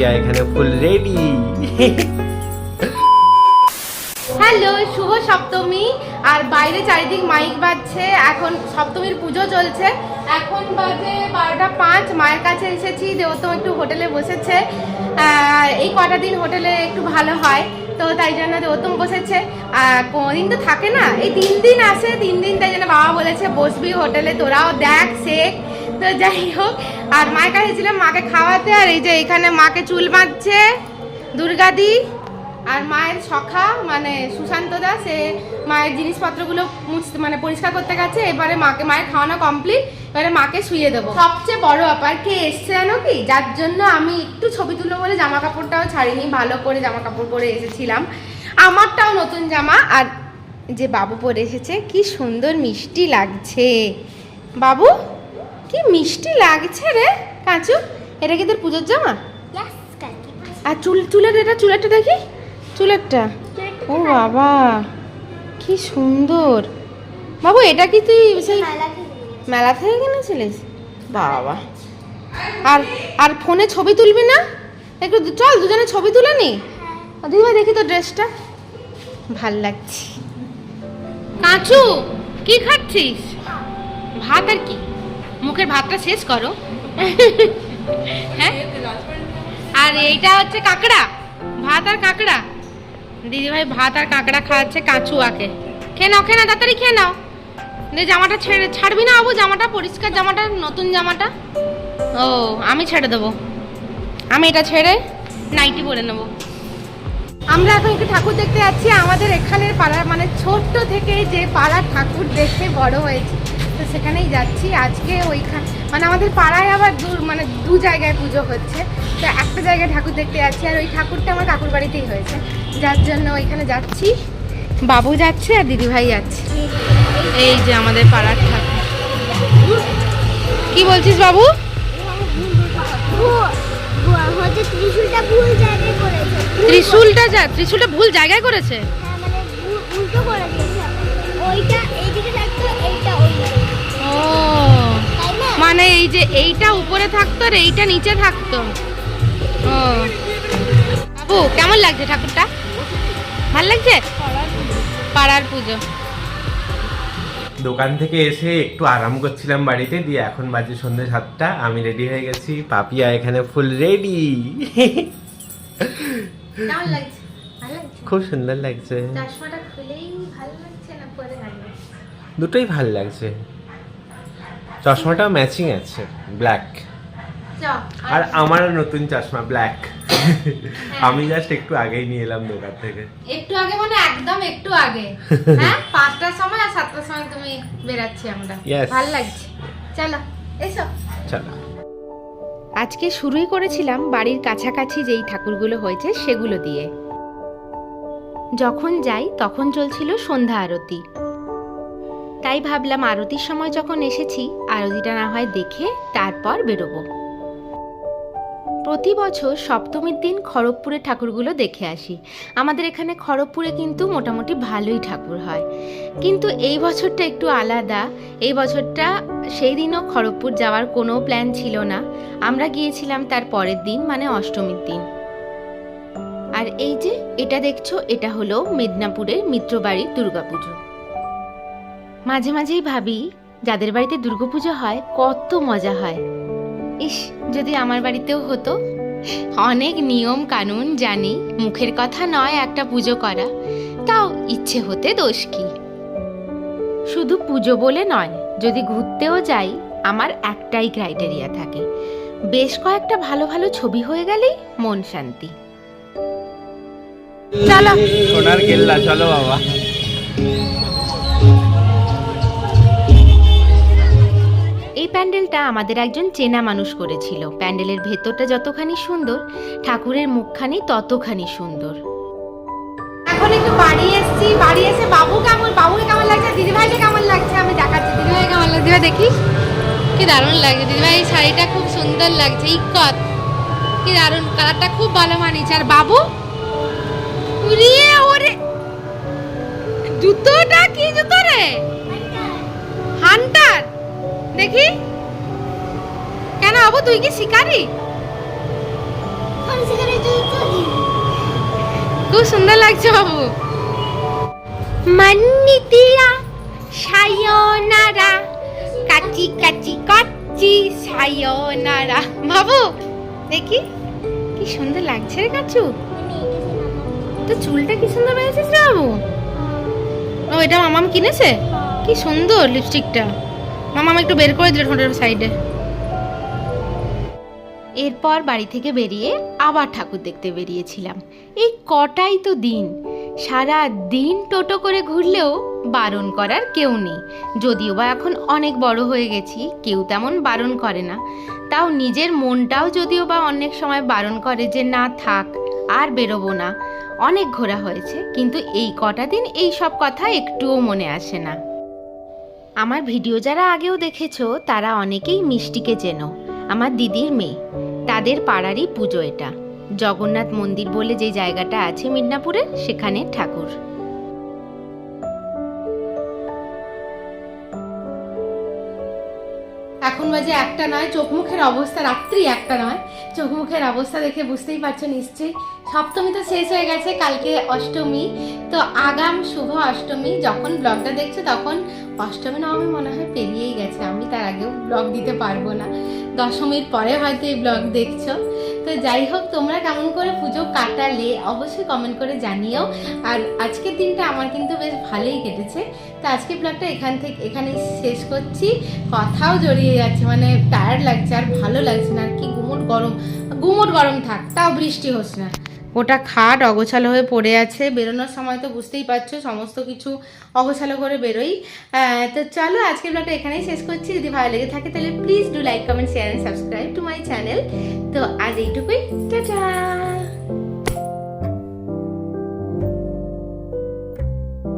পাপিয়া এখানে full ready. Hello, শুভ সপ্তমী। আর বাইরে চারিদিক মাইক বাজছে। এখন সপ্তমীর পুজো চলছে। এখন বাজে বারোটা পাঁচ। মায়ের কাছে এসেছি দেবতম একটু হোটেলে বসেছে। এই কটা দিন হোটেলে একটু ভালো হয়, তো তাই জন্য দেবতম বসেছে। কোনোদিন তো থাকে না। এই তিন দিন আসে, তিন দিন তাই জন্য বাবা বলেছে, বসবি হোটেলে, তোরাও দেখ, শেখ। তো যাই হোক, আর মায়ের কাছে ছিলাম মাকে খাওয়াতে, আর এই যে এখানে মাকে চুল বাঁধছে দুর্গাদি আর মায়ের সখা মানে সুশান্ত দা, সে মায়ের জিনিসপত্রগুলো মানে পরিষ্কার করতে গেছে, এবারে মাকে, মায়ের খাওয়ানো কমপ্লিট এবারে মাকে শুয়ে দেবো। সবচেয়ে বড় ব্যাপার, কে এসছে জানো কি? যার জন্য আমি একটু ছবি তুলবো বলে জামা কাপড়টাও ছাড়িনি, ভালো করে জামা কাপড় পরে এসেছিলাম। আমারটাও নতুন জামা, আর যে বাবু পরে এসেছে, কি সুন্দর মিষ্টি লাগছে। বাবু? কি মিষ্টি লাগছে রে? কাঁচু এটা কি তোর পুজোর জামা? আর চুল চুলের এটা চুলেরটা দেখি? চুলেরটা? ও বাবা কি সুন্দর। বাবু এটা কি তুই সেই মেলা থেকে কিনেছিলিস? বাবা। আর আর ফোনে ছবি তুলবি না? একটু চল দুজনে ছবি তুলে নি। দিদি দেখি তো ড্রেসটা। ভালো লাগছে। কাঁচু কি খাচ্ছিস? ভাত আর কি? মুখের ভাতটা শেষ করো। হ্যাঁ? আর এইটা হচ্ছে কাঁকড়া। ভাত আর কাঁকড়া। দিদিভাই ভাত আর কাঁকড়া খাওয়াচ্ছে কাঁচুয়াকে। খেয়ে নাও খেয়ে নাও, তাড়াতাড়ি খেয়ে নাও। দিয়ে জামাটা ছেড়ে ছাড়বি না আবু জামাটা, পরিষ্কার জামাটা, নতুন জামাটা। ও, আমি ছেড়ে দেবো। আমি এটা ছেড়ে নাইটি পরে নেব। আমরা এখন একটু ঠাকুর দেখতে যাচ্ছি। আমাদের এখানের পাড়ার মানে ছোট্ট থেকে যে পাড়ার ঠাকুর দেখে বড় হয়েছে। তো সেখানেই যাচ্ছি। আজকে ওইখান মানে আমাদের পাড়ায় আবার দূর মানে দু জায়গায় পুজো হচ্ছে। তো একটা জায়গায় ঠাকুর দেখতে যাচ্ছি আর ওই ঠাকুরটা আমার কাকুর বাড়িতেই হয়েছে। যার জন্য ওইখানে যাচ্ছি। বাবু যাচ্ছে আর দিদিভাই যাচ্ছে। এই যে আমাদের পাড়ার ঠাকুর। কি বলছিস বাবু? ত্রিশূলটা ভুল জায়গায় করেছে। ত্রিশূলটা যা ত্রিশূলটা ভুল জায়গায় করেছে? ভুল- উল্টো করে দিয়েছে। এইটা উপরে থাকতো আর এইটা নিচে থাকতো। ও। বাবু কেমন লাগছে ঠাকুরটা? ভালো লাগছে? পাড়ার পুজো। দোকান থেকে এসে একটু আরাম করছিলাম বাড়িতে দিয়ে এখন বাজে সন্ধ্যে সাতটা আমি রেডি হয়ে গেছি। পাপিয়া এখানে ফুল রেডি খুব সুন্দর লাগছে। দুটোই ভালো লাগছে। চশমাটা ম্যাচিং আছে ব্ল্যাক আর আমারও নতুন চশমা ব্ল্যাক আমি জাস্ট একটু আগেই নিয়ে এলাম দোকান থেকে। একটু আগে মানে একদম একটু আগে। হ্যাঁ? পাঁচটার সময় আর সাতটার সময় তুমি বেরাচ্ছি আমরা. ভালো লাগছে। চলো এসো। চলো। আজকে শুরুই করেছিলাম বাড়ির কাছাকাছি যেই ঠাকুরগুলো হয়েছে সেগুলো দিয়ে। যখন যাই তখন চলছিল সন্ধ্যা আরতি। তাই ভাবলাম আরতির সময় যখন এসেছি, আরতিটা না হয় দেখে তারপর বেরোবো। প্রতি বছর সপ্তমীর দিন খড়গপুরে ঠাকুরগুলো দেখে আসি। আমাদের এখানে খড়গপুরে কিন্তু মোটামুটি ভালোই ঠাকুর হয়। কিন্তু এই বছরটা একটু আলাদা। এই বছরটা সেই দিনও খড়গপুর যাওয়ার কোনো প্ল্যান ছিল না। আমরা গিয়েছিলাম তার পরের দিন মানে অষ্টমীর দিন। আর এই যে এটা দেখছ, এটা হলো মেদিনীপুরের মিত্রবাড়ির দুর্গাপুজো। মাঝে মাঝেই ভাবি, যাদের বাড়িতে দুর্গাপুজো হয়, কত মজা হয়। ইস, যদি আমার বাড়িতেও হতো। অনেক নিয়ম কানুন জানি, মুখের কথা নয় একটা পুজো করা। তাও ইচ্ছে হতে দোষ কি? শুধু পুজো বলে নয়, যদি ঘুরতেও যাই, আমার একটাই ক্রাইটেরিয়া থাকে। বেশ কয়েকটা ভালো ভালো ছবি হয়ে গেলেই মন শান্তি। চলো। সোনার কেল্লা চলো বাবা। প্যান্ডেলটা আমাদের একজন চেনা মানুষ করেছিল। প্যান্ডেলের ভেতরটা যতখানি সুন্দর, ঠাকুরের মুখখানি ততখানি সুন্দর। এখন একটু বাড়ি এসেছি। বাড়ি এসে বাবু কেমন বাবুকে কেমন লাগছে? দিদিভাইকে কেমন লাগছে? আমি দেখাচ্ছি। দিদিভাই কেমন লাগছে? দেখিস কি দারুণ লাগছে। দিদিভাই, এই শাড়িটা খুব সুন্দর লাগছে। ইকত কি দারুণ। কালারটা খুব ভালো মানিয়েছে। আর বাবু? উড়িয়ে ওরে! জুতোটা কি জুতো রে? হান্টার। দেখি। আবু তুই কি শিকারি খুব সুন্দর লাগছে বাবু মান্নিতিয়া সায়নারা কাচি কাচি কাচি সায়নারা বাবু দেখি কি সুন্দর লাগছে রে কাচু তো চুলটা কি সুন্দর বেঁধেছিস রে বাবু ও এটা মামাম কিনেছে কি সুন্দর লিপস্টিকটা মামাম একটু বের করে দিল ঠোঁটের সাইডে এরপর বাড়ি থেকে বেরিয়ে আবার ঠাকুর দেখতে বেরিয়েছিলাম। এই কটাই তো দিন। সারা দিন টোটো করে ঘুরলেও বারণ করার কেউ নেই। যদিও বা এখন অনেক বড় হয়ে গেছি, কেউ তেমন বারণ করে না। তাও নিজের মনটাও যদিও বা অনেক সময় বারণ করে যে না থাক, আর বেরোবো না। অনেক ঘোরা হয়েছে, কিন্তু এই কটা দিন এই সব কথা একটুও মনে আসে না। আমার ভিডিও যারা আগেও দেখেছ, তারা অনেকেই মিষ্টিকে চেনো। আমার দিদির মেয়ে। তাদের পাড়ারই পুজো এটা। জগন্নাথ মন্দির বলে যে জায়গাটা আছে মিদনাপুরে, সেখানে ঠাকুর। এখন বাজে একটা নয় চোখ মুখের অবস্থা রাত্রি একটা নয়। চোখ মুখের অবস্থা দেখে বুঝতেই পারছ নিশ্চয়ই। সপ্তমী তো শেষ হয়ে গেছে, কালকে অষ্টমী। তো আগাম শুভ অষ্টমী, যখন ব্লগটা দেখছ তখন অষ্টমী নবমী মনে হয় পেরিয়েই গেছে। আমি তার আগেও ব্লগ দিতে পারব না। দশমীর পরে হয়তো এই ব্লগ দেখছ। তো যাই হোক, তোমরা কেমন করে পুজো কাটালে অবশ্যই কমেন্ট করে জানিও। আর আজকের দিনটা আমার কিন্তু বেশ ভালোই কেটেছে। তো আজকে ব্লগটা এখান থেকে এখানে শেষ করছি। কথাও জড়িয়ে যাচ্ছে মানে টায়ার্ড লাগছে আর ভালো লাগছে না। আর কি, গুমুট গরম গুমুট গরম থাক, তাও বৃষ্টি হচ্ছে না। গোটা খাট অগোছালো হয়ে পড়ে আছে। বেরোনোর সময় তো বুঝতেই পারছ, সমস্ত কিছু অগোছালো করে বেরোই। তো চলো আজকের ব্লগটা এখানেই শেষ করছি। যদি ভালো লেগে থাকে তাহলে please do like comment share and subscribe to my channel তো আজ এইটুকুই।